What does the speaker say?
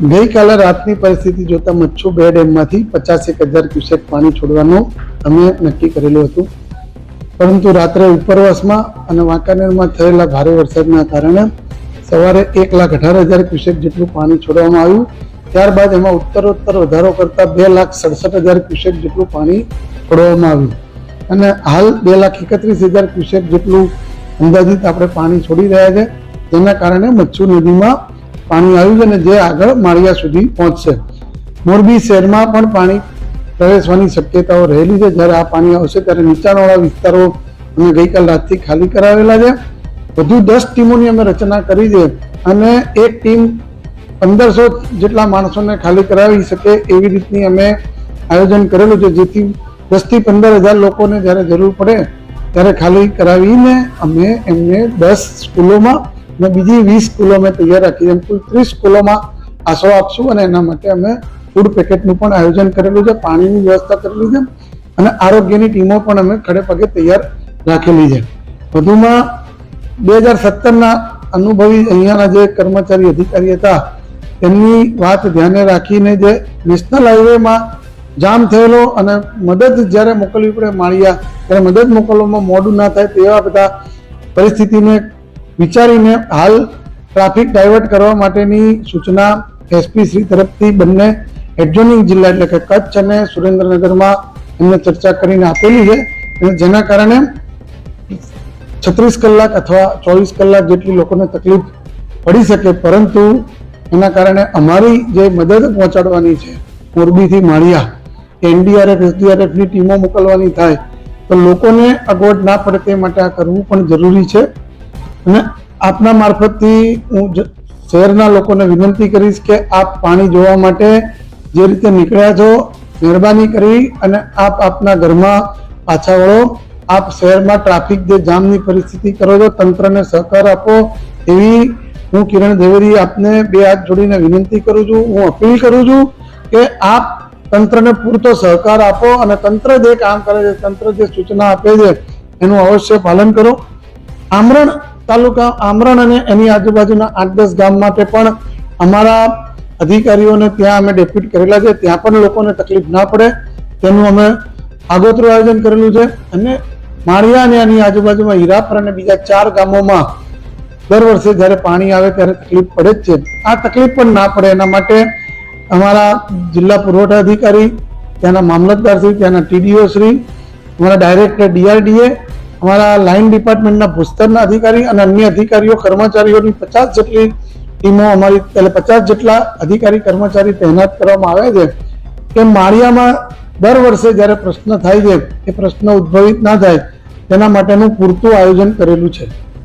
ગઈકાલે રાતની પરિસ્થિતિ જોતા મચ્છુ બે ડેમમાંથી પચાસેક હજાર ક્યુસેક પાણી છોડવાનું અમે નક્કી કરેલું હતું. પરંતુ રાત્રે ઉપરવાસમાં અને વાંકાનેરમાં થયેલા ભારે વરસાદના કારણે સવારે એક લાખ અઢાર હજાર ક્યુસેક જેટલું પાણી છોડવામાં આવ્યું. ત્યારબાદ એમાં ઉત્તરોત્તર વધારો કરતા બે લાખ સડસઠ હજાર ક્યુસેક જેટલું પાણી છોડવામાં આવ્યું. અને હાલ બે લાખ એકત્રીસ હજાર ક્યુસેક જેટલું અંદાજિત આપણે પાણી છોડી રહ્યા છે. જેના કારણે મચ્છુ નદીમાં પાણી આવ્યું છે અને જે આગળ માળિયા સુધી પહોંચશે. મોરબી શહેરમાં પણ પાણી પ્રવેશવાની શક્યતાઓ રહેલી છે. જ્યારે આ પાણી આવશે ત્યારે નીચાણવાળા વિસ્તારો અમે ગઈકાલ રાતથી ખાલી કરાવેલા છે. વધુ દસ ટીમોની અમે રચના કરી છે અને એક ટીમ પંદરસો જેટલા માણસોને ખાલી કરાવી શકે એવી રીતની અમે આયોજન કરેલું છે. જેથી દસથી પંદર હજાર લોકોને જ્યારે જરૂર પડે ત્યારે ખાલી કરાવીને અમે એમને દસ સ્કૂલોમાં અને બીજી વીસ સ્કૂલો અમે તૈયાર રાખી એમ કુલ ત્રીસ સ્કૂલોમાં આશરો આપશું અને એના માટે અમે ફૂડ પેકેટનું પણ આયોજન કરેલું છે, પાણીની વ્યવસ્થા કરેલી છે અને આરોગ્યની ટીમો પણ અમે ખડે પગે તૈયાર રાખેલી છે. વધુમાં બે હજાર સત્તરના અનુભવી અહીંયાના જે કર્મચારી અધિકારી હતા, તેમની વાત ધ્યાને રાખીને જે નેશનલ હાઈવેમાં જામ થયેલો અને મદદ જ્યારે મોકલવી પડે, માળિયા, ત્યારે મદદ મોકલવામાં મોડું ના થાય તેવા બધા પરિસ્થિતિને વિચારીને હાલ ટ્રાફિક ડાયવર્ટ કરવા માટેની સૂચના એસપી શ્રી તરફથી બંને એડજોનિંગ જિલ્લા એટલે કે કચ્છ અને સુરેન્દ્રનગરમાં એમને ચર્ચા કરીને આપેલી છે જેના કારણે છત્રીસ કલાક અથવા ચોવીસ કલાક જેટલી લોકોને તકલીફ પડી શકે, પરંતુ એના કારણે અમારી જે મદદ પહોંચાડવાની છે, મોરબીથી માળિયા એનડીઆરએફ એસડીઆરએફની ટીમો મોકલવાની થાય, તો લોકોને અગવડ ના પડે તે માટે આ કરવું પણ જરૂરી છે. અને આપના મારફતથી હું શહેરના લોકોને વિનંતી કરીશ કે આપ પાણી જોવા માટે જે રીતે નીકળ્યા છો, મહેરબાની કરી અને આપ આપના ઘરમાં પાછા વળો. આપ શહેરમાં ટ્રાફિક જે જામની પરિસ્થિતિ કરો છો, તંત્રને સહકાર આપો એવી હું કિરણ ઝવેરી આપને બે હાથ જોડીને વિનંતી કરું છું. હું અપીલ કરું છું કે આપ તંત્રને પૂરતો સહકાર આપો અને તંત્ર જે કામ કરે છે, તંત્ર જે સૂચના આપે છે, એનું અવશ્ય પાલન કરો. આમરણ તાલુકા આમરણ અને એની આજુબાજુના આઠ દસ ગામ માટે પણ અમારા અધિકારીઓને ત્યાં અમે ડેપ્યુટ કરેલા છે. ત્યાં પણ લોકોને તકલીફ ના પડે. તેનું અમે આગોતરું આયોજન કરેલું છે અને માળિયા અને એની આજુબાજુમાં હીરાપર અને બીજા ચાર ગામોમાં દર વર્ષે જ્યારે પાણી આવે ત્યારે તકલીફ પડે જ છે. આ તકલીફ પણ ના પડે. એના માટે અમારા જિલ્લા પુરવઠા અધિકારી, ત્યાંના મામલતદારશ્રી, ત્યાંના ટીડીઓ શ્રી, અમારા ડાયરેક્ટર ડીઆરડીએ અમારા લાઇન ડિપાર્ટમેન્ટના ભૂસ્તરના અધિકારી અને અન્ય અધિકારીઓ, કર્મચારીઓની પચાસ જેટલી ટીમો અમારી, એટલે પચાસ જેટલા અધિકારી, કર્મચારી તૈનાત કરવામાં આવે છે. કે માળિયામાં દર વર્ષે જ્યારે પ્રશ્ન થાય છે, એ પ્રશ્ન ઉદ્ભવિત ના થાય, તેના માટેનું પૂરતું આયોજન કરેલું છે.